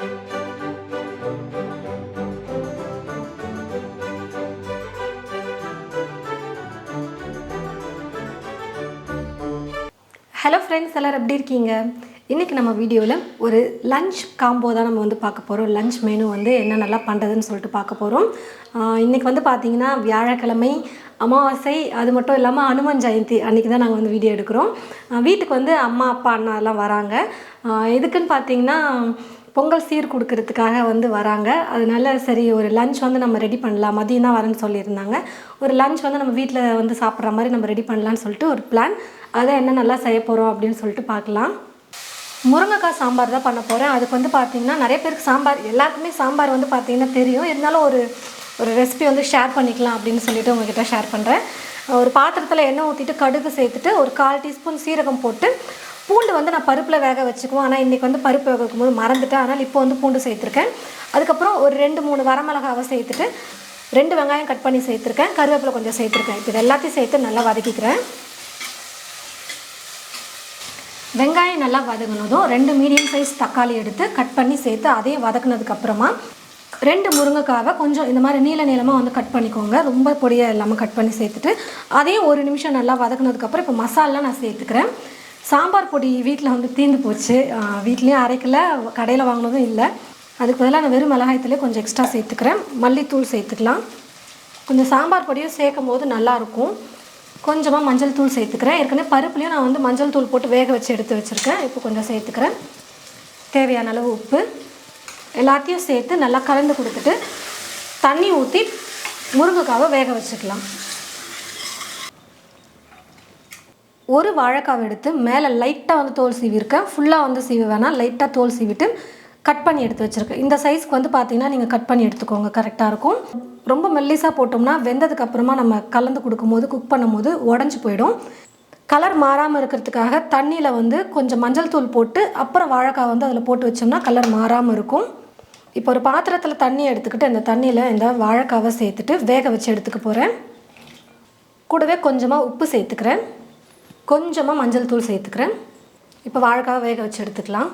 Hello friends எல்லோரும் எப்படி இருக்கீங்க? இன்றைக்கி நம்ம வீடியோவில் ஒரு லஞ்ச் காம்போ தான் நம்ம வந்து பார்க்க போகிறோம் லஞ்ச் மெனு வந்து என்ன நல்லா பண்ணுறதுன்னு சொல்லிட்டு பார்க்க போகிறோம் இன்றைக்கி வந்து பார்த்திங்கன்னா வியாழக்கிழமை அமாவாசை அது மட்டும் இல்லாமல் அனுமன் ஜெயந்தி அன்றைக்கி தான் நாங்கள் வந்து வீடியோ எடுக்கிறோம். வீட்டுக்கு வந்து அம்மா அப்பா அண்ணா எல்லாம் வராங்க. எதுக்குன்னு பார்த்தீங்கன்னா பொங்கல் சீர் கொடுக்கறதுக்காக வந்து வராங்க. அதனால சரி ஒரு லஞ்ச் வந்து நம்ம ரெடி பண்ணலாம். மதியம் தான் வரேன்னு சொல்லியிருந்தாங்க. ஒரு லஞ்ச் வந்து நம்ம வீட்டில் வந்து சாப்பிட்ற மாதிரி நம்ம ரெடி பண்ணலான்னு சொல்லிட்டு ஒரு பிளான் அதை என்ன நல்லா செய்ய போகிறோம் அப்படின்னு சொல்லிட்டு பார்க்கலாம். முருங்கைக்காய் சாம்பார் தான் பண்ண போகிறேன் அதுக்கு வந்து பார்த்தீங்கன்னா நிறைய பேருக்கு சாம்பார் எல்லாருக்குமே சாம்பார் வந்து பார்த்தீங்கன்னா தெரியும். இருந்தாலும் ஒரு ஒரு ரெசிபி வந்து ஷேர் பண்ணிக்கலாம் அப்படின்னு சொல்லிட்டு உங்ககிட்ட ஷேர் பண்ணுறேன் ஒரு பாத்திரத்தில் எண்ணெய் ஊற்றிட்டு கடுகு சேர்த்துட்டு ஒரு கால் டீஸ்பூன் சீரகம் போட்டு பூண்டு வந்து நான் பருப்பில் வேக வச்சுக்குவோம். ஆனால் இன்றைக்கி வந்து பருப்பு வேக வைக்கும்போது மறந்துட்டேன். ஆனால் இப்போ வந்து பூண்டு சேர்த்துருக்கேன். அதுக்கப்புறம் ஒரு ரெண்டு மூணு வரமிளகாவை சேர்த்துட்டு ரெண்டு வெங்காயம் கட் பண்ணி சேர்த்துருக்கேன். கருவேப்பிலை கொஞ்சம் சேர்த்துருக்கேன். இப்போ இது எல்லாத்தையும் சேர்த்து நல்லா வதக்கிக்கிறேன். வெங்காயம் நல்லா வதங்கினதும் ரெண்டு மீடியம் சைஸ் தக்காளி எடுத்து கட் பண்ணி சேர்த்து அதையும் வதக்குனதுக்கப்புறமா ரெண்டு முருங்கைக்காவை கொஞ்சம் இந்த மாதிரி நீல நீளமாக வந்து கட் பண்ணிக்கோங்க. ரொம்ப பொடியாக இல்லாமல் கட் பண்ணி சேர்த்துட்டு அதையும் ஒரு நிமிஷம் நல்லா வதக்குனதுக்கப்புறம் இப்போ மசாலா நான் சேர்த்துக்கிறேன். சாம்பார் பொடி வீட்டில் வந்து தீர்ந்து போச்சு. வீட்லேயும் அரைக்கல கடையில் வாங்கினதும் இல்லை. அதுக்கு பதிலாக நான் வெறும் மிளகாயத்துலேயே கொஞ்சம் எக்ஸ்ட்ரா சேர்த்துக்கிறேன். மல்லித்தூள் சேர்த்துக்கலாம். கொஞ்சம் சாம்பார் பொடியும் சேர்க்கும் போது நல்லாயிருக்கும். கொஞ்சமாக மஞ்சள் தூள் சேர்த்துக்கிறேன். ஏற்கனவே பருப்புலையும் நான் வந்து மஞ்சள் தூள் போட்டு வேக வச்சு எடுத்து வச்சுருக்கேன். இப்போ கொஞ்சம் சேர்த்துக்கிறேன். தேவையான அளவு உப்பு. எல்லாத்தையும் சேர்த்து நல்லா கலந்து கொடுத்துட்டு தண்ணி ஊற்றி முருங்கைக்காவை வேக வச்சுக்கலாம். ஒரு வாழைக்காவை எடுத்து மேலே லைட்டாக வந்து தோல் சீவிருக்கேன் ஃபுல்லாக வந்து சீவி வேணாம் லைட்டாக தோல் சீவிட்டு கட் பண்ணி எடுத்து வச்சுருக்கேன். இந்த சைஸ்க்கு வந்து பார்த்தீங்கன்னா நீங்கள் கட் பண்ணி எடுத்துக்கோங்க. கரெக்டாக இருக்கும். ரொம்ப மெல்லிஸாக போட்டோம்னா வெந்ததுக்கு அப்புறமா நம்ம கலந்து கொடுக்கும்போது குக் பண்ணும்போது உடஞ்சி போயிடும். கலர் மாறாமல் இருக்கிறதுக்காக தண்ணியில் வந்து கொஞ்சம் மஞ்சள் தூள் போட்டு அப்புறம் வாழைக்காய் வந்து அதில் போட்டு வச்சோம்னா கலர் மாறாமல் இருக்கும். இப்போ ஒரு பாத்திரத்தில் தண்ணி எடுத்துக்கிட்டு அந்த தண்ணியில் இந்த வாழைக்காவை சேர்த்துட்டு வேக வச்சு எடுத்துக்க போகிறேன் கூடவே கொஞ்சமாக உப்பு சேர்த்துக்கிறேன். கொஞ்சமாக மஞ்சள் தூள் சேர்த்துக்கிறேன். இப்போ வாழைக்காவை வேக வச்சு எடுத்துக்கலாம்.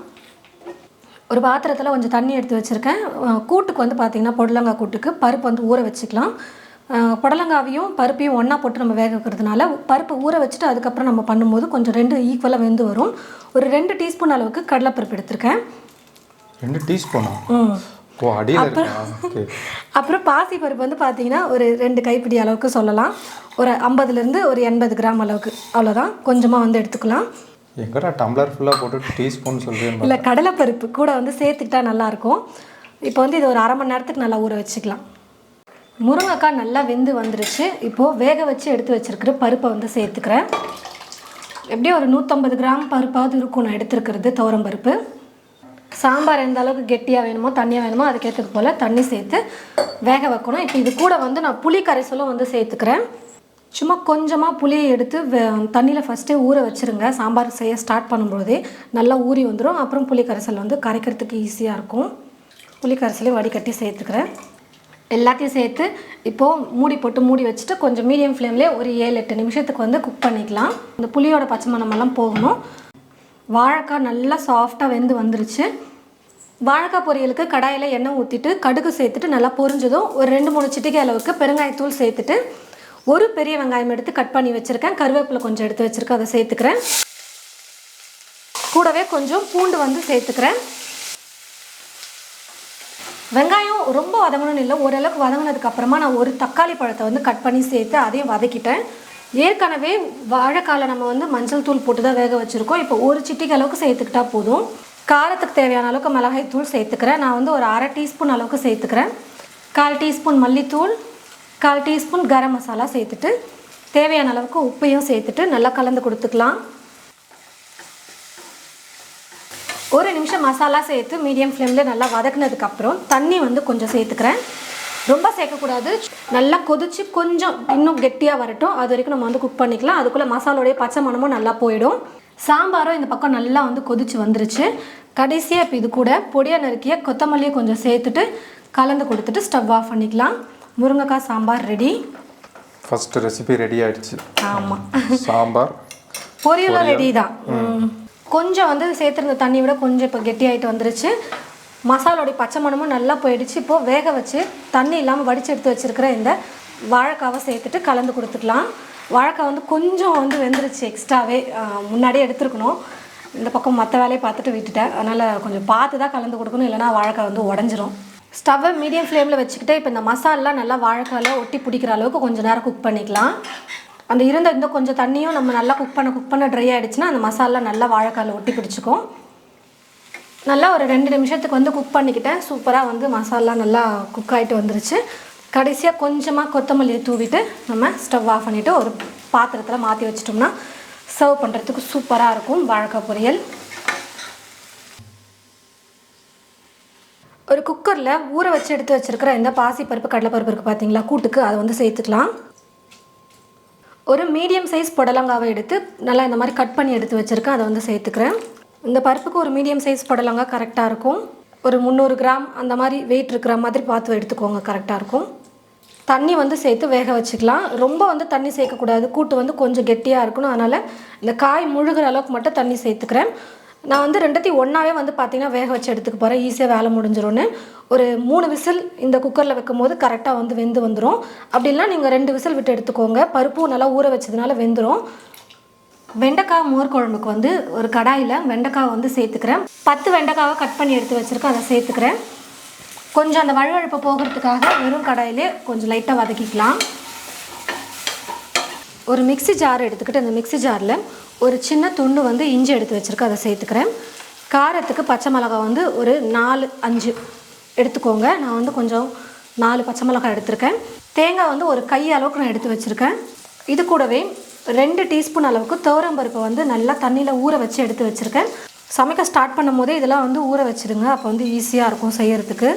ஒரு பாத்திரத்தில் கொஞ்சம் தண்ணி எடுத்து வச்சுருக்கேன். கூட்டுக்கு வந்து பார்த்திங்கன்னா புடலங்காய் கூட்டுக்கு பருப்பு வந்து ஊற வச்சுக்கலாம். புடலங்காவையும் பருப்பையும் ஒன்றா போட்டு நம்ம வேக வைக்கிறதுனால பருப்பு ஊற வச்சுட்டு அதுக்கப்புறம் நம்ம பண்ணும்போது கொஞ்சம் ரெண்டு ஈக்குவலாக வெந்து வரும். ஒரு ரெண்டு டீஸ்பூன் அளவுக்கு கடலைப்பருப்பு எடுத்திருக்கேன். ரெண்டு டீஸ்பூனா? ம். ஓ அடியில் அப்புறம் பாசி பருப்பு வந்து பார்த்தீங்கன்னா ஒரு ரெண்டு கைப்பிடி அளவுக்கு சொல்லலாம். ஒரு ஐம்பதுலேருந்து ஒரு எண்பது கிராம் அளவுக்கு. அவ்வளோதான் கொஞ்சமாக வந்து எடுத்துக்கலாம். எங்கடா டம்ளர் ஃபுல்லாக போட்டு டீஸ்பூன் சொல்கிறேன் இல்லை கடலைப்பருப்பு கூட வந்து சேர்த்துக்கிட்டா நல்லாயிருக்கும். இப்போ வந்து இது ஒரு அரை மணி நேரத்துக்கு நல்லா ஊற வச்சுக்கலாம். முருங்கைக்காய் நல்லா வெந்து வந்துருச்சு. இப்போது வேக வச்சு எடுத்து வச்சிருக்கிற பருப்பை வந்து சேர்த்துக்கிறேன். எப்படியும் ஒரு நூற்றம்பது கிராம் பருப்பாவது இருக்கும். நான் எடுத்துருக்கிறது துவரம் பருப்பு. சாம்பார் எந்த அளவுக்கு கெட்டியாக வேணுமோ தண்ணியாக வேணுமோ அதுக்கேற்றது போல் தண்ணி சேர்த்து வேக வைக்கணும். இப்போ இது கூட வந்து நான் புளி கரைசலும் வந்து சேர்த்துக்கிறேன். சும்மா கொஞ்சமாக புளியை எடுத்து தண்ணியில் ஃபஸ்ட்டே ஊற வச்சுருங்க. சாம்பார் செய்ய ஸ்டார்ட் பண்ணும்போதே நல்லா ஊறி வந்துடும் அப்புறம் புளி கரைசல் வந்து கரைக்கிறதுக்கு ஈஸியாக இருக்கும். புளி கரைசலையும் வடிகட்டி சேர்த்துக்கிறேன். எல்லாத்தையும் சேர்த்து இப்போது மூடி போட்டு மூடி வச்சுட்டு கொஞ்சம் மீடியம் ஃப்ளேம்லேயே ஒரு ஏழு எட்டு நிமிஷத்துக்கு வந்து குக் பண்ணிக்கலாம். இந்த புளியோட பச்சை மணமெல்லாம் போகணும். வாழைக்காய் நல்லா சாஃப்டாக வெந்து வந்துருச்சு. வாழைக்காய் பொரியலுக்கு கடாயில் எண்ணெய் ஊற்றிட்டு கடுகு சேர்த்துட்டு நல்லா பொரிஞ்சதும் ஒரு ரெண்டு மூணு சிட்டிகை அளவுக்கு பெருங்காயத்தூள் சேர்த்துட்டு ஒரு பெரிய வெங்காயம் எடுத்து கட் பண்ணி வச்சுருக்கேன். கருவேப்பிலை கொஞ்சம் எடுத்து வச்சுருக்கேன். அதை சேர்த்துக்கிறேன். கூடவே கொஞ்சம் பூண்டு வந்து சேர்த்துக்கிறேன். வெங்காயம் ரொம்ப வதங்கணும்னு இல்லை ஓரளவுக்கு வதங்கினதுக்கப்புறமா நான் ஒரு தக்காளி பழத்தை வந்து கட் பண்ணி சேர்த்து அதையும் வதக்கிட்டேன். ஏற்கனவே வாழைக்கால நம்ம வந்து மஞ்சள் தூள் போட்டு தான் வேக வச்சுருக்கோம். இப்போ ஒரு சிட்டிக்கு அளவுக்கு சேர்த்துக்கிட்டா போதும். காரத்துக்கு தேவையான அளவுக்கு மிளகாய் தூள் சேர்த்துக்கிறேன். நான் வந்து ஒரு அரை டீஸ்பூன் அளவுக்கு சேர்த்துக்கிறேன். கால் டீஸ்பூன் மல்லித்தூள் கால் டீஸ்பூன் கரம் மசாலா சேர்த்துட்டு தேவையான அளவுக்கு உப்பையும் சேர்த்துட்டு நல்லா கலந்து கொடுத்துக்கலாம். ஒரு நிமிஷம் மசாலா சேர்த்து மீடியம் ஃப்ளேமில் நல்லா வதக்குனதுக்கப்புறம் தண்ணி வந்து கொஞ்சம் சேர்த்துக்கிறேன். ரொம்ப சேர்க்கக்கூடாது. நல்லா கொதிச்சு கொஞ்சம் இன்னும் கெட்டியாக வரட்டும். அது வரைக்கும் நம்ம வந்து குக் பண்ணிக்கலாம். அதுக்குள்ளே மசாலோடைய பச்சை மணமும் நல்லா போயிடும். சாம்பாரும் இந்த பக்கம் நல்லா வந்து கொதிச்சு வந்துருச்சு. கடைசியாக இப்போ இது கூட பொடியாக நறுக்கிய கொத்தமல்லியை கொஞ்சம் சேர்த்துட்டு கலந்து கொடுத்துட்டு ஸ்டவ் ஆஃப் பண்ணிக்கலாம். முருங்கைக்காய் sambar ready first recipe ready ஆயிடுச்சு. ஆமாம் சாம்பார் பொரியலும் ரெடி தான். கொஞ்சம் வந்து சேர்த்துருந்த தண்ணி விட கொஞ்சம் இப்போ கெட்டியாயிட்டு வந்துருச்சு. மசாலோடைய பச்சை மணமும் நல்லா போயிடுச்சு. இப்போது வேக வச்சு தண்ணி இல்லாமல் வடித்து எடுத்து வச்சுருக்கிற இந்த வாழைக்காவை சேர்த்துட்டு கலந்து கொடுத்துக்கலாம். வாழைக்காய் வந்து கொஞ்சம் வந்து வெந்துருச்சு எக்ஸ்ட்ராவே முன்னாடியே எடுத்துருக்கணும். இந்த பக்கம் மற்ற வேலையை பார்த்துட்டு விட்டுட்டேன். அதனால் கொஞ்சம் பார்த்து தான் கலந்து கொடுக்கணும். இல்லைனா வாழைக்காய் வந்து உடஞ்சிரும். ஸ்டவ்வை மீடியம் ஃப்ளேமில் வச்சுக்கிட்டு இப்போ இந்த மசாலெலாம் நல்லா வாழைக்காயில் ஒட்டி பிடிக்கிற அளவுக்கு கொஞ்சம் நேரம் குக் பண்ணிக்கலாம். அந்த இருந்த இந்த கொஞ்சம் தண்ணியும் நம்ம நல்லா குக் பண்ண குக் பண்ண ட்ரை ஆகிடுச்சுன்னா அந்த மசாலா நல்லா வாழைக்காயில் ஒட்டி பிடிச்சிக்கும். நல்லா ஒரு ரெண்டு நிமிஷத்துக்கு வந்து குக் பண்ணிக்கிட்டேன். சூப்பராக வந்து மசாலா நல்லா குக் ஆகிட்டு வந்துருச்சு. கடைசியாக கொஞ்சமாக கொத்தமல்லியை தூவிட்டு நம்ம ஸ்டவ் ஆஃப் பண்ணிவிட்டு ஒரு பாத்திரத்தில் மாற்றி வச்சிட்டோம்னா சர்வ் பண்ணுறதுக்கு சூப்பராக இருக்கும். வாழைக்காய் பொரியல். ஒரு குக்கரில் ஊற வச்சு எடுத்து வச்சுருக்கிற இந்த பாசிப்பருப்பு கடலைப்பருப்பு இருக்குது பார்த்தீங்களா கூட்டுக்கு அதை வந்து சேர்த்துக்கலாம். ஒரு மீடியம் சைஸ் புடலங்காவை எடுத்து நல்லா இந்த மாதிரி கட் பண்ணி எடுத்து வச்சுருக்கேன். அதை வந்து சேர்த்துக்கிறேன். இந்த பருப்புக்கு ஒரு மீடியம் சைஸ் புடலங்க கரெக்டாக இருக்கும். ஒரு முந்நூறு கிராம் அந்த மாதிரி வெயிட் இருக்கிற மாதிரி பார்த்து எடுத்துக்கோங்க கரெக்டாக இருக்கும். தண்ணி வந்து சேர்த்து வேக வச்சுக்கலாம். ரொம்ப வந்து தண்ணி சேர்க்கக்கூடாது. கூட்டு வந்து கொஞ்சம் கெட்டியாக இருக்கணும். அதனால் இந்த காய் முழுகிற அளவுக்கு மட்டும் தண்ணி சேர்த்துக்கிறேன். நான் வந்து ரெண்டத்தையும் ஒன்றாவே வந்து பார்த்திங்கன்னா வேக வச்சு எடுத்துக்க போகிறேன் ஈஸியாக வேலை முடிஞ்சிரும்னு. ஒரு மூணு விசில் இந்த குக்கரில் வைக்கும் போது கரெக்டாக வந்து வெந்து வந்துடும் அப்படின்னா நீங்கள் ரெண்டு விசில் விட்டு எடுத்துக்கோங்க. பருப்பும் நல்லா ஊற வச்சதுனால வெந்துடும் வெண்டைக்காய் மோர் குழம்புக்கு வந்து ஒரு கடாயில் வெண்டைக்காய் வந்து சேர்த்துக்கிறேன். பத்து வெண்டைக்காவை கட் பண்ணி எடுத்து வச்சுருக்கேன் அதை சேர்த்துக்கிறேன். கொஞ்சம் அந்த வழுவழுப்பை போகிறதுக்காக வெறும் கடாயிலே கொஞ்சம் லைட்டாக வதக்கிக்கலாம். ஒரு மிக்ஸி ஜார் எடுத்துக்கிட்டு அந்த மிக்ஸி ஜாரில் ஒரு சின்ன துண்டு வந்து இஞ்சி எடுத்து வச்சுருக்கேன் அதை சேர்த்துக்கிறேன். காரத்துக்கு பச்சை மிளகாய் வந்து ஒரு நாலு அஞ்சு எடுத்துக்கோங்க. நான் வந்து கொஞ்சம் நாலு பச்சை மிளகாய் எடுத்திருக்கேன். தேங்காய் வந்து ஒரு கை அளவுக்கு நான் எடுத்து வச்சுருக்கேன். இது கூடவே ரெண்டு டீஸ்பூன் அளவுக்கு துவரம்பருப்பை வந்து நல்லா தண்ணியில் ஊற வச்சு எடுத்து வச்சுருக்கேன். சமைக்க ஸ்டார்ட் பண்ணும் போதே இதெல்லாம் வந்து ஊற வச்சுருங்க. அப்போ வந்து ஈஸியாக இருக்கும் செய்கிறதுக்கு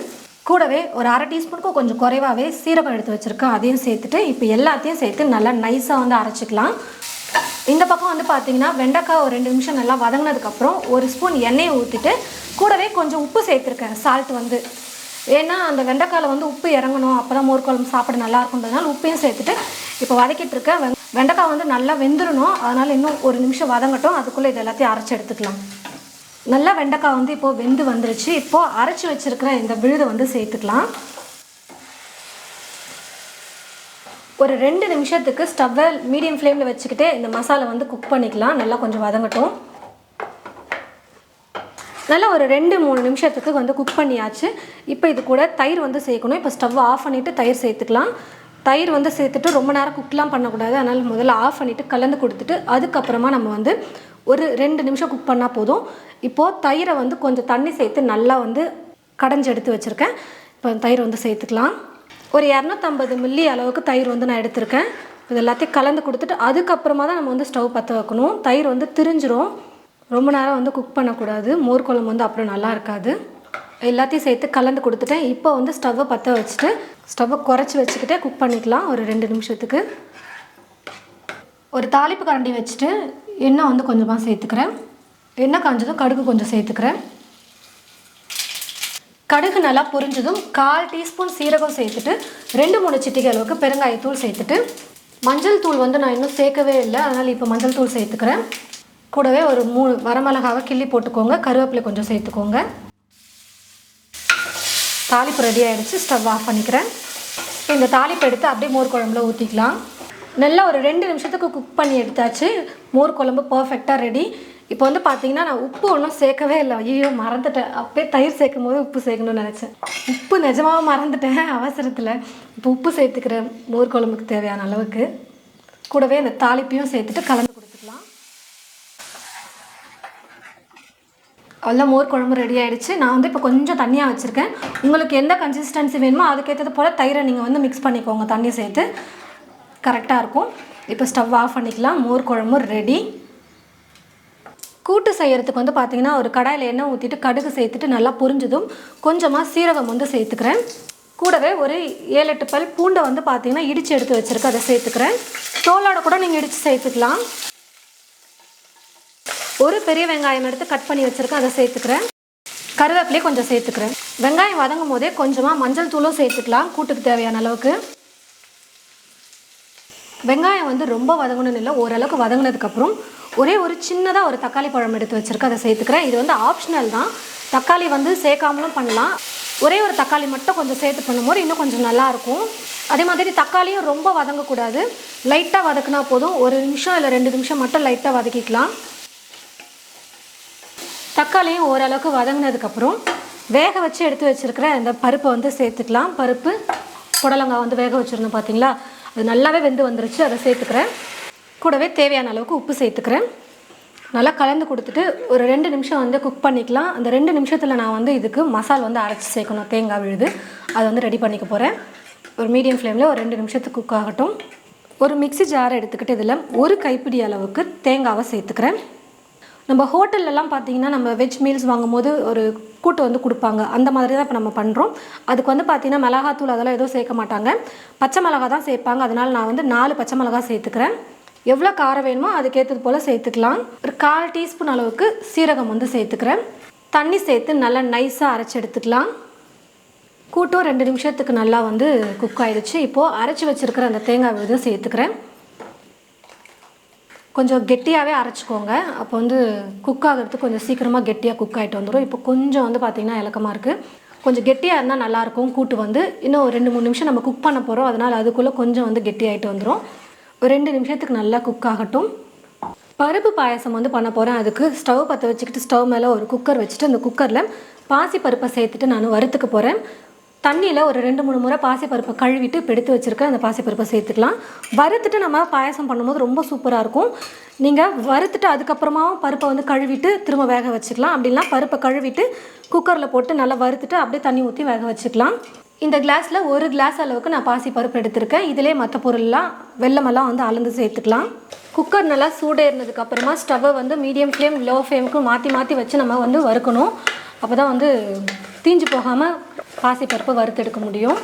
கூடவே ஒரு அரை டீஸ்பூனுக்கு கொஞ்சம் குறைவாகவே சீரகம் எடுத்து வச்சுருக்கேன். அதையும் சேர்த்துட்டு இப்போ எல்லாத்தையும் சேர்த்து நல்லா நைஸாக வந்து அரைச்சிக்கலாம். இந்த பக்கம் வந்து பார்த்தீங்கன்னா வெண்டைக்காய் ஒரு ரெண்டு நிமிஷம் நல்லா வதங்கினதுக்கப்புறம் ஒரு ஸ்பூன் எண்ணெயை ஊற்றிட்டு கூடவே கொஞ்சம் உப்பு சேர்த்துருக்கேன். சால்ட் வந்து. ஏன்னா அந்த வெண்டைக்காயில் வந்து உப்பு இறங்கணும் அப்போ தான் மோர் குழம்பு சாப்பிட நல்லா இருக்குன்றதுனால உப்பையும் சேர்த்துட்டு இப்போ வதக்கிட்டு இருக்கேன் வெண்டைக்காய் வந்து நல்லா வெந்துடணும் அதனால் இன்னும் ஒரு நிமிஷம் வதங்கட்டும். அதுக்குள்ளே இது எல்லாத்தையும் அரைச்சி எடுத்துக்கலாம். நல்லா வெண்டைக்காய் வந்து இப்போது வெந்து வந்துருச்சு. இப்போது அரைச்சி வச்சுருக்கிற இந்த விழுதை வந்து சேர்த்துக்கலாம். ஒரு ரெண்டு நிமிஷத்துக்கு ஸ்டவ்வை மீடியம் ஃப்ளேமில் வச்சுக்கிட்டே இந்த மசாலா வந்து குக் பண்ணிக்கலாம். நல்லா கொஞ்சம் வதங்கட்டும். நல்லா ஒரு ரெண்டு மூணு நிமிஷத்துக்கு வந்து குக் பண்ணியாச்சு. இப்போ இது கூட தயிர் வந்து சேர்க்கணும். இப்போ ஸ்டவ் ஆஃப் பண்ணிவிட்டு தயிர் சேர்த்துக்கலாம். தயிர் வந்து சேர்த்துட்டு ரொம்ப நேரம் குக்லாம் பண்ணக்கூடாது. அதனால் முதல்ல ஆஃப் பண்ணிவிட்டு கலந்து கொடுத்துட்டு அதுக்கப்புறமா நம்ம வந்து ஒரு ரெண்டு நிமிஷம் குக் பண்ணால் போதும். இப்போது தயிரை வந்து கொஞ்சம் தண்ணி சேர்த்து நல்லா வந்து கடைஞ்சி எடுத்து வச்சுருக்கேன். இப்போ தயிர் வந்து சேர்த்துக்கலாம். ஒரு இரநூத்தம்பது மில்லி அளவுக்கு தயிர் வந்து நான் எடுத்திருக்கேன். இது எல்லாத்தையும் கலந்து கொடுத்துட்டு அதுக்கப்புறமா தான் நம்ம வந்து ஸ்டவ் பற்ற வைக்கணும். தயிர் வந்து திரிஞ்சிரும். ரொம்ப நேரம் வந்து குக் பண்ணக்கூடாது. மோர் குழம்பு வந்து அப்புறம் நல்லா இருக்காது. எல்லாத்தையும் சேர்த்து கலந்து கொடுத்துட்டேன். இப்போ வந்து ஸ்டவ்வை பற்ற வச்சுட்டு ஸ்டவ்வை குறைச்சி வச்சுக்கிட்டே குக் பண்ணிக்கலாம். ஒரு ரெண்டு நிமிஷத்துக்கு. ஒரு தாளிப்பு கரண்டி வச்சுட்டு எண்ணெய் வந்து கொஞ்சமாக சேர்த்துக்கிறேன். எண்ணெய் காஞ்சதும் கடுகு கொஞ்சம் சேர்த்துக்கிறேன். கடுகு நல்லா பொரிஞ்சதும் கால் டீஸ்பூன் சீரகம் சேர்த்துட்டு ரெண்டு மூணு சிட்டிகை அளவுக்கு பெருங்காயத்தூள் சேர்த்துட்டு மஞ்சள் தூள் வந்து நான் இன்னும் சேர்க்கவே இல்லை. அதனால் இப்போ மஞ்சள் தூள் சேர்த்துக்கிறேன். கூடவே ஒரு மூணு வரமிளகாவை கிள்ளி போட்டுக்கோங்க. கருவேப்பிலை கொஞ்சம் சேர்த்துக்கோங்க. தாளிப்பு ரெடி ஆகிடுச்சு ஸ்டவ் ஆஃப் பண்ணிக்கிறேன். இந்த தாளிப்பு எடுத்து அப்படியே மோர் குழம்புல ஊற்றிக்கலாம் நல்லா ஒரு ரெண்டு நிமிஷத்துக்கு குக் பண்ணி எடுத்தாச்சு. மோர் குழம்பு பர்ஃபெக்டாக ரெடி இப்போ வந்து பார்த்தீங்கன்னா நான் உப்பு ஒன்றும் சேர்க்கவே இல்லை. ஐயோ மறந்துட்டேன். அப்பயே தயிர் சேர்க்கும் போது உப்பு சேர்க்கணும்னு நினச்சேன். உப்பு நிஜமாக மறந்துட்டேன். அவசரத்தில். இப்போ உப்பு சேர்த்துக்கிறேன் மோர் குழம்புக்கு தேவையான அளவுக்கு. கூடவே அந்த தாளிப்பையும் சேர்த்துட்டு கலந்து கொடுத்துக்கலாம் அவ்வளோ மோர் குழம்பு ரெடி ஆகிடுச்சு நான் வந்து இப்போ கொஞ்சம் தண்ணியாக வச்சுருக்கேன். உங்களுக்கு எந்த கன்சிஸ்டன்சி வேணுமோ அதுக்கேற்றது போல் தயிரை நீங்கள் வந்து மிக்ஸ் பண்ணிக்கோங்க. தண்ணி சேர்த்து கரெக்டாக இருக்கும். இப்போ ஸ்டவ் ஆஃப் பண்ணிக்கலாம். மோர் குழம்பு ரெடி கூட்டு செய்யறதுக்கு வந்து பார்த்தீங்கன்னா ஒரு கடாயில் எண்ணெய் ஊற்றிட்டு கடுகு சேர்த்துட்டு நல்லா பொரிஞ்சதும் கொஞ்சமாக சீரகம் வந்து சேர்த்துக்கிறேன். கூடவே ஒரு ஏழு எட்டு பல் பூண்டை வந்து பார்த்தீங்கன்னா இடித்து எடுத்து வச்சுருக்கு. அதை சேர்த்துக்கிறேன். தோலோட கூட நீங்கள் இடித்து சேர்த்துக்கலாம். ஒரு பெரிய வெங்காயம் எடுத்து கட் பண்ணி வச்சுருக்கேன் அதை சேர்த்துக்கிறேன். கருவேப்பிலையும் கொஞ்சம் சேர்த்துக்கிறேன். வெங்காயம் வதங்கும் போதே கொஞ்சமாக மஞ்சள் தூளும் சேர்த்துக்கலாம் கூட்டுக்கு தேவையான அளவுக்கு. வெங்காயம் வந்து ரொம்ப வதங்கணும்னு இல்லை ஓரளவுக்கு வதங்கினதுக்கப்புறம் ஒரே ஒரு சின்னதாக ஒரு தக்காளி பழம் எடுத்து வச்சுருக்கேன் அதை சேர்த்துக்கிறேன். இது வந்து ஆப்ஷனல் தான். தக்காளி வந்து சேர்க்காமலும் பண்ணலாம். ஒரே ஒரு தக்காளி மட்டும் கொஞ்சம் சேர்த்து பண்ணும்போது இன்னும் கொஞ்சம் நல்லாயிருக்கும் அதே மாதிரி தக்காளியும் ரொம்ப வதங்கக்கூடாது. லைட்டாக வதக்குனா போதும். ஒரு நிமிஷம் இல்லை ரெண்டு நிமிஷம் மட்டும் லைட்டாக வதக்கிக்கலாம். தக்காளியும் ஓரளவுக்கு வதங்கினதுக்கப்புறம் வேக வச்சு எடுத்து வச்சுருக்கிற இந்த பருப்பை வந்து சேர்த்துக்கலாம். பருப்பு புடலங்காய் வந்து வேக வச்சுருந்தோம் பார்த்தீங்களா அது நல்லாவே வெந்து வந்துருச்சு அதை சேர்த்துக்கிறேன். கூடவே தேவையான அளவுக்கு உப்பு சேர்த்துக்கிறேன். நல்லா கலந்து கொடுத்துட்டு ஒரு ரெண்டு நிமிஷம் வந்து குக் பண்ணிக்கலாம். அந்த ரெண்டு நிமிஷத்தில் நான் வந்து இதுக்கு மசால் வந்து அரைச்சி சேர்க்கணும். தேங்காய் விழுது அதை வந்து ரெடி பண்ணிக்க போகிறேன் ஒரு மீடியம் ஃப்ளேமில் ஒரு ரெண்டு நிமிஷத்துக்கு குக் ஆகட்டும். ஒரு மிக்ஸி ஜாரை எடுத்துக்கிட்டு இதில் ஒரு கைப்பிடி அளவுக்கு தேங்காவை சேர்த்துக்கிறேன். நம்ம ஹோட்டல்லலாம் பார்த்தீங்கன்னா நம்ம வெஜ் மீல்ஸ் வாங்கும்போது ஒரு கூட்டு வந்து கொடுப்பாங்க. அந்த மாதிரி தான் இப்போ நம்ம பண்ணுறோம் அதுக்கு வந்து பார்த்தீங்கன்னா மிளகாத்தூள் அதெல்லாம் எதுவும் சேர்க்க மாட்டாங்க. பச்சை மிளகா தான் சேர்ப்பாங்க. அதனால் நான் வந்து நாலு பச்சை மிளகா சேர்த்துக்கிறேன். எவ்வளோ காரம் வேணுமோ அதுக்கேற்றது போல் சேர்த்துக்கலாம். ஒரு கால் டீஸ்பூன் அளவுக்கு சீரகம் வந்து சேர்த்துக்கிறேன். தண்ணி சேர்த்து நல்லா நைஸாக அரைச்சி எடுத்துக்கலாம். கூட்டும் ரெண்டு நிமிஷத்துக்கு நல்லா வந்து குக் ஆயிடுச்சு. இப்போது அரைச்சி வச்சுருக்கிற அந்த தேங்காய் விழுதும் சேர்த்துக்கிறேன். கொஞ்சம் கெட்டியாகவே அரைச்சிக்கோங்க. அப்போ வந்து குக் ஆகிறதுக்கு கொஞ்சம் சீக்கிரமாக கெட்டியாக குக் ஆகிட்டு வந்துடும் இப்போ கொஞ்சம் வந்து பார்த்திங்கன்னா இலக்கமாக இருக்குது கொஞ்சம் கெட்டியாக இருந்தால் நல்லாயிருக்கும் கூட்டு வந்து இன்னும் ஒரு ரெண்டு மூணு நிமிஷம் நம்ம குக் பண்ண போகிறோம் அதனால் அதுக்குள்ளே கொஞ்சம் வந்து கெட்டியாகிட்டு வந்துடும் ஒரு ரெண்டு நிமிஷத்துக்கு நல்லா குக் ஆகட்டும். பருப்பு பாயசம் வந்து பண்ண போகிறேன் அதுக்கு ஸ்டவ் பற்ற வச்சுக்கிட்டு ஸ்டவ் மேலே ஒரு குக்கர் வச்சுட்டு அந்த குக்கரில் பாசி பருப்பை சேர்த்துட்டு நான் வறுத்துக்க போகிறேன் தண்ணியில் ஒரு ரெண்டு மூணு முறை பாசிப்பருப்பை கழுவிட்டு இப்போ எடுத்து வச்சுருக்க அந்த பாசிப்பருப்பை சேர்த்துக்கலாம். வறுத்துட்டு நம்ம பாயசம் பண்ணும்போது ரொம்ப சூப்பராக இருக்கும். நீங்கள் வறுத்துட்டு அதுக்கப்புறமாவும் பருப்பை வந்து கழுவிட்டு திரும்ப வேக வச்சுக்கலாம் அப்படின்னா பருப்பை கழுவிட்டு குக்கரில் போட்டு நல்லா வறுத்துட்டு அப்படியே தண்ணி ஊற்றி வேக வச்சுக்கலாம் இந்த கிளாஸில் ஒரு கிளாஸ் அளவுக்கு நான் பாசி பருப்பு எடுத்திருக்கேன். இதிலே மற்ற பொருள்லாம் வெல்லமெல்லாம் வந்து அளந்து சேர்த்துக்கலாம். குக்கர் நல்லா சூடேறினதுக்கப்புறமா ஸ்டவ்வை வந்து மீடியம் ஃப்ளேம் லோ ஃப்ளேமுக்கு மாற்றி மாற்றி வச்சு நம்ம வந்து வறுக்கணும். அப்போ தான் வந்து தீஞ்சு போகாமல் பாசிப்பருப்பை வறுத்தெடுக்க முடியும்.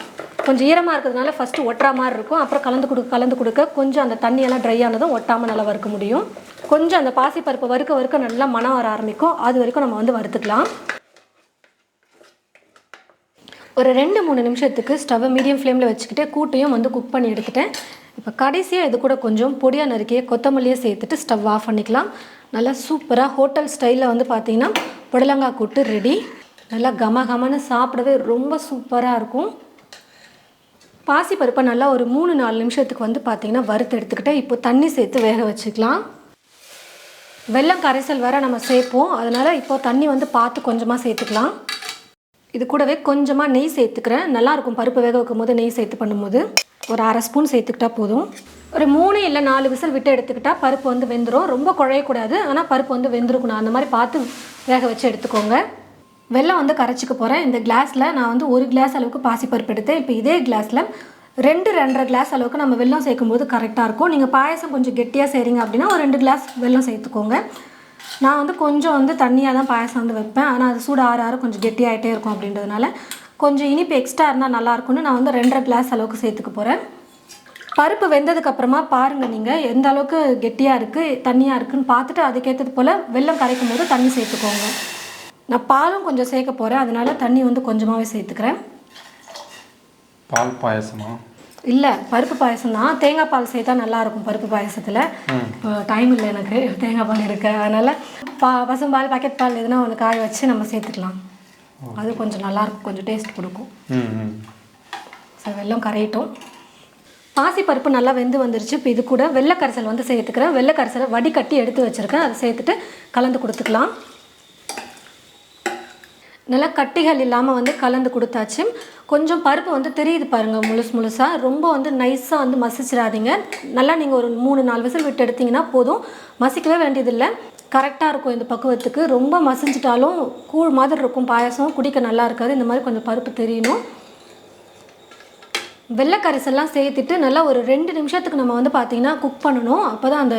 கொஞ்சம் ஈரமாக இருக்கிறதுனால ஃபஸ்ட்டு ஒட்டுற மாதிரி இருக்கும். அப்புறம் கலந்து கொடுக்க கலந்து கொடுக்க கொஞ்சம் அந்த தண்ணியெல்லாம் ட்ரை ஆனதும் ஒட்டாமல் நல்லா வறுக்க முடியும். கொஞ்சம் அந்த பாசிப்பருப்பை வறுக்க வறுக்க நல்லா மனம் வர ஆரம்பிக்கும். அது வரைக்கும் நம்ம வந்து வறுத்துக்கலாம். ஒரு ரெண்டு மூணு நிமிஷத்துக்கு ஸ்டவ்வை மீடியம் ஃப்ளேமில் வச்சுக்கிட்டு கூட்டையும் வந்து குக் பண்ணி எடுத்துட்டேன். இப்போ கடைசியாக இது கூட கொஞ்சம் பொடியாக நறுக்கிய கொத்தமல்லியை சேர்த்துட்டு ஸ்டவ் ஆஃப் பண்ணிக்கலாம். நல்லா சூப்பராக ஹோட்டல் ஸ்டைலில் வந்து பார்த்தீங்கன்னா புடலங்காய் கூட்டு ரெடி நல்லா கம கமன்னு சாப்பிடவே ரொம்ப சூப்பராக இருக்கும். பாசிப்பருப்பை நல்லா ஒரு மூணு நாலு நிமிஷத்துக்கு வந்து பார்த்தீங்கன்னா வறுத்து எடுத்துக்கிட்டேன் இப்போ தண்ணி சேர்த்து வேக வச்சுக்கலாம். வெள்ளம் கரைசல் வேறு நம்ம சேர்ப்போம். அதனால் இப்போ தண்ணி வந்து பார்த்து கொஞ்சமாக சேர்த்துக்கலாம். இது கூடவே கொஞ்சமாக நெய் சேர்த்துக்கிறேன். நல்லாயிருக்கும் பருப்பு வேக வைக்கும் போது நெய் சேர்த்து பண்ணும்போது. ஒரு அரை ஸ்பூன் சேர்த்துக்கிட்டா போதும். ஒரு மூணு இல்லை நாலு விசில் விட்டு எடுத்துக்கிட்டால் பருப்பு வந்து வெந்துடும் ரொம்ப குழையக்கூடாது. ஆனால் பருப்பு வந்து வெந்திருக்கணும். அந்த மாதிரி பார்த்து வேக வச்சு எடுத்துக்கோங்க. வெள்ளம் வந்து கரைச்சிக்க போகிறேன் இந்த கிளாஸில் நான் வந்து ஒரு கிளாஸ் அளவுக்கு பாசிப்பருப்பு எடுத்தேன். இப்போ இதே கிளாஸில் ரெண்டு ரெண்டரை கிளாஸ் அளவுக்கு நம்ம வெள்ளம் சேர்க்கும்போது கரெக்டாக இருக்கும். நீங்கள் பாயசம் கொஞ்சம் கெட்டியாக செய்கிறீங்க அப்படின்னா ஒரு ரெண்டு கிளாஸ் வெல்லம் சேர்த்துக்கோங்க. நான் வந்து கொஞ்சம் வந்து தண்ணியாக தான் பாயசம் வந்து வைப்பேன். ஆனால் அது சூடு ஆறு ஆறு கொஞ்சம் கெட்டியாகிட்டே இருக்கும் அப்படின்றதுனால கொஞ்சம் இனிப்பு எக்ஸ்ட்ரா இருந்தால் நல்லாயிருக்கும்னு நான் வந்து ரெண்டரை கிளாஸ் அளவுக்கு சேர்த்துக்க போகிறேன் பருப்பு வெந்ததுக்கு அப்புறமா பாருங்கள் நீங்கள் எந்த அளவுக்கு கெட்டியாக இருக்குது தண்ணியாக இருக்குன்னு பார்த்துட்டு அதுக்கேற்றது போல் வெல்லம் கரைக்கும் போது தண்ணி சேர்த்துக்கோங்க. நான் பாலும் கொஞ்சம் சேர்க்க போகிறேன் அதனால தண்ணி வந்து கொஞ்சமாகவே சேர்த்துக்கிறேன். பால் பாயசமா? இல்லை பருப்பு பாயசம் தான். தேங்காய் பால் சேர்த்தா நல்லா இருக்கும் பருப்பு பாயசத்தில். இப்போ டைம் இல்லை எனக்கு தேங்காய் பால் எடுக்க. அதனால் பா பசும்பால் பாக்கெட் பால் எதுனா ஒன்று காய வச்சு நம்ம சேர்த்துக்கலாம். அது கொஞ்சம் நல்லாயிருக்கும் கொஞ்சம் டேஸ்ட் கொடுக்கும். ஸோ வெல்லம் கரையட்டும். பாசிப்பருப்பு நல்லா வெந்து வந்துருச்சு. இப்போ இது கூட வெள்ளை கரைசல் வந்து சேர்த்துக்கிறேன். வெள்ளை கரைசலை வடிகட்டி எடுத்து வச்சுருக்கேன். அதை சேர்த்துட்டு கலந்து கொடுத்துக்கலாம். நல்லா கட்டிகள் இல்லாமல் வந்து கலந்து கொடுத்தாச்சு. கொஞ்சம் பருப்பு வந்து தெரியுது பாருங்கள் முழுசு முழுசாக ரொம்ப வந்து நைஸாக வந்து மசிச்சிடாதீங்க. நல்லா நீங்கள் ஒரு மூணு நாலு விசில் விட்டு எடுத்தீங்கன்னா போதும். மசிக்கவே வேண்டியதில்லை. கரெக்டாக இருக்கும் இந்த பக்குவத்துக்கு. ரொம்ப மசிஞ்சிட்டாலும் கூழ் மாதிரி இருக்கும். பாயசம் குடிக்க நல்லா இருக்காது. இந்த மாதிரி கொஞ்சம் பருப்பு தெரியணும். வெள்ளை சேர்த்துட்டு நல்லா ஒரு ரெண்டு நிமிஷத்துக்கு நம்ம வந்து பார்த்தீங்கன்னா குக் பண்ணணும். அப்போ தான் அந்த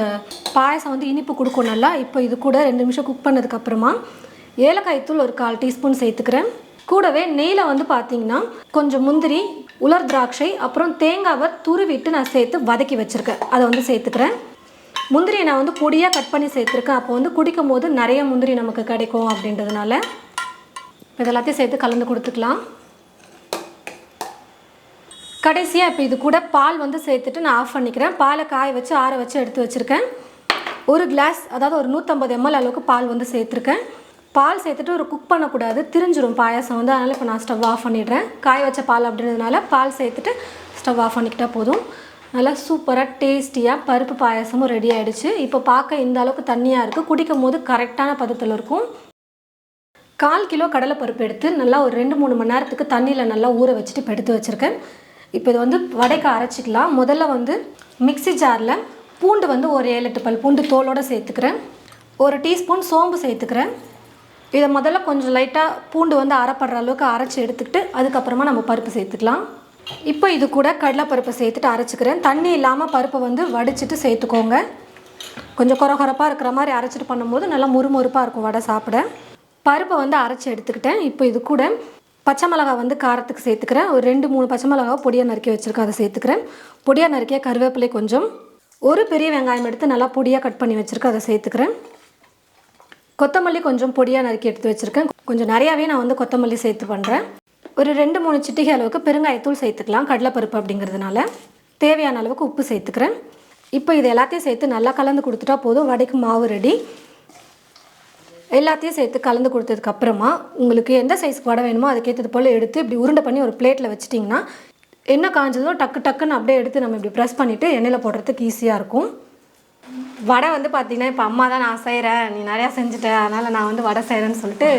பாயசம் வந்து இனிப்பு கொடுக்கும் நல்லா. இப்போ இது கூட ரெண்டு நிமிஷம் குக் பண்ணதுக்கப்புறமா ஏலக்காய் தூள் ஒரு கால் டீஸ்பூன் சேர்த்துக்கிறேன். கூடவே நெய்யில் வந்து பார்த்தீங்கன்னா கொஞ்சம் முந்திரி உலர் திராட்சை அப்புறம் தேங்காவை துருவிட்டு நான் சேர்த்து வதக்கி வச்சுருக்கேன். அதை வந்து சேர்த்துக்கிறேன். முந்திரியை நான் வந்து பொடியாக கட் பண்ணி சேர்த்துருக்கேன். அப்போ வந்து குடிக்கும் போது நிறைய முந்திரி நமக்கு கிடைக்கும் அப்படின்றதுனால இது எல்லாத்தையும் சேர்த்து கலந்து கொடுத்துக்கலாம். கடைசியாக இப்போ இது கூட பால் வந்து சேர்த்துட்டு நான் ஆஃப் பண்ணிக்கிறேன். பாலை காய வச்சு ஆற வச்சு எடுத்து வச்சுருக்கேன். ஒரு கிளாஸ் அதாவது ஒரு நூற்றம்பது எம்எல் அளவுக்கு பால் வந்து சேர்த்துருக்கேன். பால் சேர்த்துட்டு ஒரு குக் பண்ணக்கூடாது திரிஞ்சிரும் பாயாசம் வந்து. அதனால் இப்போ நான் ஸ்டவ் ஆஃப் பண்ணிடுறேன். காய வச்ச பால் அப்படின்றதுனால பால் சேர்த்துட்டு ஸ்டவ் ஆஃப் பண்ணிக்கிட்டால் போதும். நல்லா சூப்பராக டேஸ்டியாக பருப்பு பாயாசமும் ரெடி ஆகிடுச்சு இப்போ பார்க்க இந்த அளவுக்கு தண்ணியாக இருக்குது குடிக்கும் போது கரெக்டான பதத்தில் இருக்கும். கால் கிலோ கடலைப்பருப்பு எடுத்து நல்லா ஒரு ரெண்டு மூணு மணி நேரத்துக்கு தண்ணியில் நல்லா ஊற வச்சுட்டு இப்போ எடுத்து வச்சுருக்கேன். இப்போ இது வந்து வடைக்கு அரைச்சிக்கலாம். முதல்ல வந்து மிக்ஸி ஜாரில் பூண்டு வந்து ஒரு ஏழு எட்டு பல் பூண்டு தோலோடு சேர்த்துக்கிறேன். ஒரு டீஸ்பூன் சோம்பு சேர்த்துக்கிறேன். இதை முதல்ல கொஞ்சம் லைட்டாக பூண்டு வந்து அரைப்படுற அளவுக்கு அரைச்சி எடுத்துக்கிட்டு அதுக்கப்புறமா நம்ம பருப்பு சேர்த்துக்கலாம். இப்போ இது கூட கடலைப்பருப்பை சேர்த்துட்டு அரைச்சிக்கிறேன். தண்ணி இல்லாமல் பருப்பை வந்து வடிச்சிட்டு சேர்த்துக்கோங்க. கொஞ்சம் குறை இருக்கிற மாதிரி அரைச்சிட்டு பண்ணும்போது நல்லா முறுமுறுப்பாக இருக்கும் வடை சாப்பிட. பருப்பை வந்து அரைச்சி எடுத்துக்கிட்டேன். இப்போ இது கூட பச்சை மிளகாய் வந்து காரத்துக்கு சேர்த்துக்கிறேன். ஒரு ரெண்டு மூணு பச்சை மிளகாவை பொடியாக நறுக்கி வச்சுருக்கேன். அதை சேர்த்துக்கிறேன். பொடியாக நறுக்கிய கருவேப்பிலை கொஞ்சம். ஒரு பெரிய வெங்காயம் எடுத்து நல்லா பொடியாக கட் பண்ணி வச்சுருக்கேன். அதை சேர்த்துக்கிறேன். கொத்தமல்லி கொஞ்சம் பொடியாக நறுக்கி எடுத்து வச்சுருக்கேன். கொஞ்சம் நிறையாவே நான் வந்து கொத்தமல்லி சேர்த்து பண்ணுறேன் ஒரு ரெண்டு மூணு சிட்டிகை அளவுக்கு பெருங்காயத்தூள் சேர்த்துக்கலாம். கடலைப்பருப்பு அப்படிங்கிறதுனால. தேவையான அளவுக்கு உப்பு சேர்த்துக்கிறேன். இப்போ இது எல்லாத்தையும் சேர்த்து நல்லா கலந்து கொடுத்துட்டா போதும். வடைக்கு மாவு ரெடி எல்லாத்தையும் சேர்த்து கலந்து கொடுத்ததுக்கு அப்புறமா உங்களுக்கு எந்த சைஸ்க்கு வடை வேணுமோ அதுக்கேற்றது போல் எடுத்து இப்படி உருண்டை பண்ணி ஒரு பிளேட்டில் வச்சிட்டிங்கன்னா என்ன காஞ்சதோ டக்கு டக்குன்னு அப்படியே எடுத்து நம்ம இப்படி ப்ரெஸ் பண்ணிவிட்டு எண்ணெயில் போடுறதுக்கு ஈஸியாக இருக்கும். வடை வந்து பார்த்தீங்கன்னா இப்போ அம்மா தான் நான் செய்கிறேன் நீ நிறையா செஞ்சுட்ட அதனால் நான் வந்து வடை செய்கிறேன்னு சொல்லிட்டு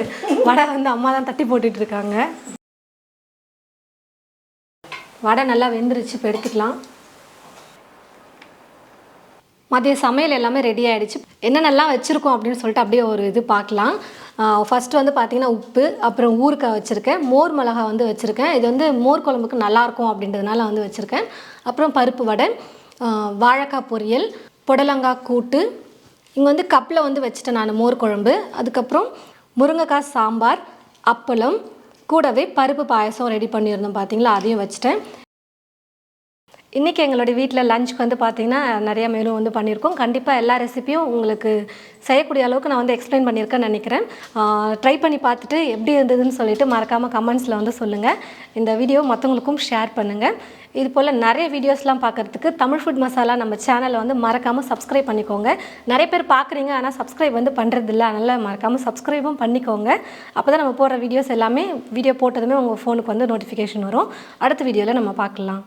வடை வந்து அம்மா தான் தட்டி போட்டுட்டு இருக்காங்க. வடை நல்லா வெந்துருச்சு இப்போ எடுத்துக்கலாம். மதிய சமையல் எல்லாமே ரெடி ஆகிடுச்சு என்னென்னலாம் வச்சுருக்கோம் அப்படின்னு சொல்லிட்டு அப்படியே ஒரு இது பார்க்கலாம். ஃபஸ்ட்டு வந்து பார்த்திங்கன்னா உப்பு அப்புறம் ஊறுக்காய் வச்சுருக்கேன். மோர் மிளகா வந்து வச்சுருக்கேன். இது வந்து மோர் குழம்புக்கு நல்லாயிருக்கும் அப்படின்றதுனால வந்து வச்சுருக்கேன். அப்புறம் பருப்பு வடை வாழைக்காய் பொரியல் புடலங்காய் கூட்டு. இங்கே வந்து கப்பில் வந்து வச்சுட்டேன் நான் மோர் குழம்பு. அதுக்கப்புறம் முருங்கைக்காய் சாம்பார் அப்பளம் கூடவே பருப்பு பாயசம் ரெடி பண்ணியிருந்தோம் பார்த்தீங்களா அதையும் வச்சுட்டேன். இன்றைக்கி எங்களுடைய வீட்டில் லஞ்சுக்கு வந்து பார்த்திங்கன்னா நிறைய மெனு வந்து பண்ணியிருக்கோம் கண்டிப்பாக எல்லா ரெசிபியும் உங்களுக்கு செய்யக்கூடிய அளவுக்கு நான் வந்து எக்ஸ்பிளைன் பண்ணியிருக்கேன்னு நினைக்கிறேன். ட்ரை பண்ணி பார்த்துட்டு எப்படி இருந்ததுன்னு சொல்லிட்டு மறக்காமல் கமெண்ட்ஸில் வந்து சொல்லுங்கள் இந்த வீடியோ மற்றவங்களுக்கும் ஷேர் பண்ணுங்கள் இது போல் நிறைய வீடியோஸ்லாம் பார்க்குறதுக்கு தமிழ் ஃபுட் மசாலா நம்ம சேனலை வந்து மறக்காமல் சப்ஸ்கிரைப் பண்ணிக்கோங்க. நிறைய பேர் பார்க்குறீங்க ஆனால் சப்ஸ்கிரைப் வந்து பண்ணுறதில்ல அதனால் மறக்காமல் சப்ஸ்கிரைபும் பண்ணிக்கோங்க. அப்போ தான் நம்ம போடுற வீடியோஸ் எல்லாமே வீடியோ போட்டதுமே உங்கள் ஃபோனுக்கு வந்து நோட்டிஃபிகேஷன் வரும். அடுத்த வீடியோவில் நம்ம பார்க்கலாம்.